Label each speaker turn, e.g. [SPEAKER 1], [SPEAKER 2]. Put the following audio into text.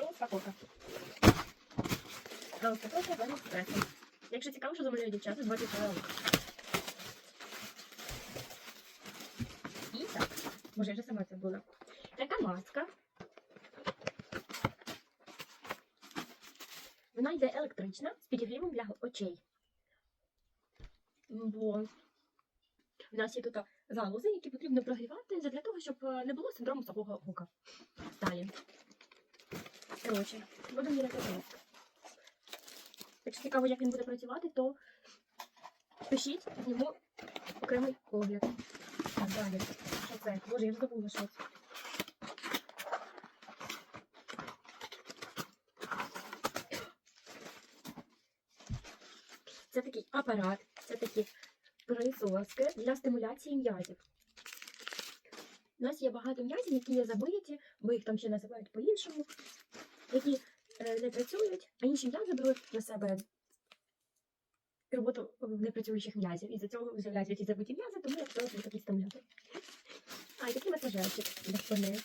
[SPEAKER 1] Розпаковка. Розпаковка без стресу. Якщо цікаво, що замовляють дівчата, звати правила. І так, може я вже сама це була. Така маска. Вона йде електрична з підігрівом для очей. Бо в нас є тут залози, які потрібно прогрівати для того, щоб е, не було синдрому сухого гука. Далі. Коротше, буду міряти тиск. Якщо цікаво, як він буде працювати, то пишіть йому окремий огляд. Так, далі. Що це? Боже, я ж забула, що це. Це такий апарат, це такі присоски для стимуляції м'язів. У нас є багато м'язів, які є забиті, бо їх там ще називають по-іншому, які е, не працюють, а інші м'язи беруть на себе роботу непрацюючих м'язів. І за цього з'являються ті забуті м'язи, тому я встала такий стимулятор. А, і такий масажерчик для спини.